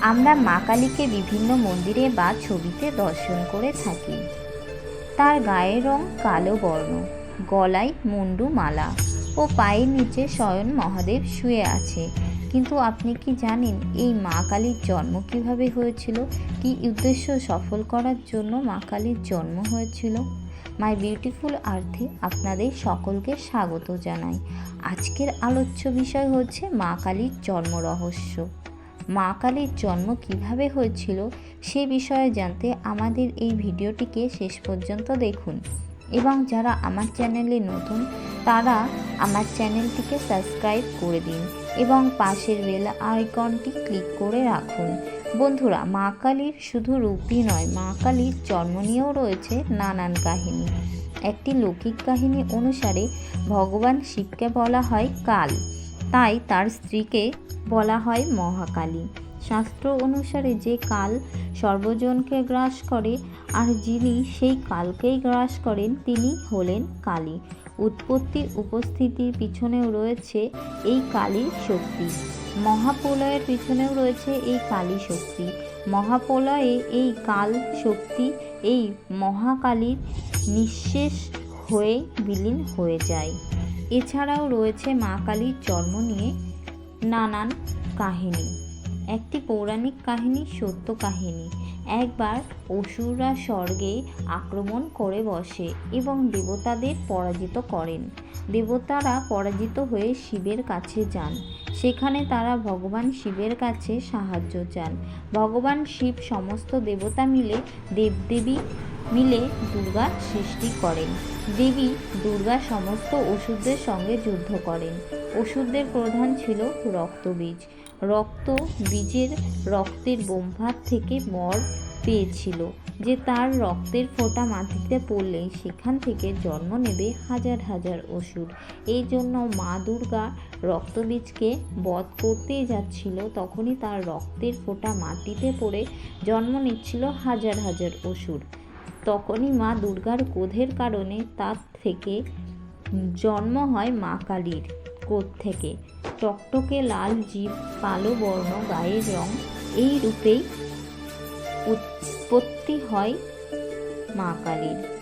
আমরা মা কালীকে বিভিন্ন মন্দিরে বা ছবিতে দর্শন করে থাকি। তার গায়ের রং কালো বর্ণ, গলায় মুন্ডু মালা ও পায়ের নিচে স্বয়ং মহাদেব শুয়ে আছে। কিন্তু আপনি কি জানেন এই মা কালীর জন্ম কীভাবে হয়েছিল? কি উদ্দেশ্য সফল করার জন্য মা কালীর জন্ম হয়েছিল? মাই বিউটিফুল আর্থে আপনাদের সকলকে স্বাগত জানাই। আজকের আলোচ্য বিষয় হচ্ছে মা কালীর জন্ম রহস্য। মা কালীর জন্ম কীভাবে হয়েছিল সে বিষয়ে জানতে আমাদের এই ভিডিওটিকে শেষ পর্যন্ত দেখুন। এবং যারা আমার চ্যানেলে নতুন, তারা আমার চ্যানেলটিকে সাবস্ক্রাইব করে দিন এবং পাশের বেল আইকনটি ক্লিক করে রাখুন। বন্ধুরা, মা কালীর শুধু রূপই নয়, মা কালীর জন্ম নিয়েও রয়েছে নানান কাহিনী। একটি লৌকিক কাহিনী অনুসারে ভগবান শিবকে বলা হয় কাল। তাই তার স্ত্রীকে বলা হয় মহাকালী। শাস্ত্র অনুসারে যে কাল সর্বজনকে গ্রাস করে আর যিনি সেই কালকেই গ্রাস করেন, তিনি হলেন কালী। উৎপত্তি উপস্থিতির পিছনেও রয়েছে এই কালীর শক্তি। মহাপ্রলয়ের পিছনেও রয়েছে এই কালী শক্তি। মহাপ্রলয়ে এই কাল শক্তি এই মহাকালীর নিঃশেষ হয়ে বিলীন হয়ে যায়। এছাড়াও রয়েছে মা কালীর জন্ম নিয়ে নানান কাহিনী। একটি পৌরাণিক কাহিনী, সত্য কাহিনী। একবার অসুররা স্বর্গে আক্রমণ করে বসে এবং দেবতাদের পরাজিত করেন। দেবতারা পরাজিত হয়ে শিবের কাছে যান। সেখানে তারা ভগবান শিবের কাছে সাহায্য চান। ভগবান শিব সমস্ত দেবতা মিলে, দেবদেবী মিলে দুর্গা সৃষ্টি করেন। দেবী দুর্গা সমস্ত অসুরদের সঙ্গে যুদ্ধ করেন। অসুরদের প্রধান ছিল রক্তবীজ। রক্ত বীজের রক্তের বোমভাত থেকে বর পেয়েছিল, যে তার রক্তের ফোঁটা মাটিতে পড়লেই সেখান থেকে জন্ম নেবে হাজার হাজার অসুর এই জন্য মা দুর্গা রক্তবীজকে বধ করতেই যাচ্ছিল, তখনই তার রক্তের ফোঁটা মাটিতে পড়ে জন্ম নিচ্ছিল হাজার হাজার অসুর তখনই মা দুর্গার ক্রোধের কারণে তার থেকে জন্ম হয় মা কালীর। থেকে। টকটকে লাল জীব কালো বর্ণ গায়ের রং এই রূপেই উৎপত্তি হয় মা কালীর।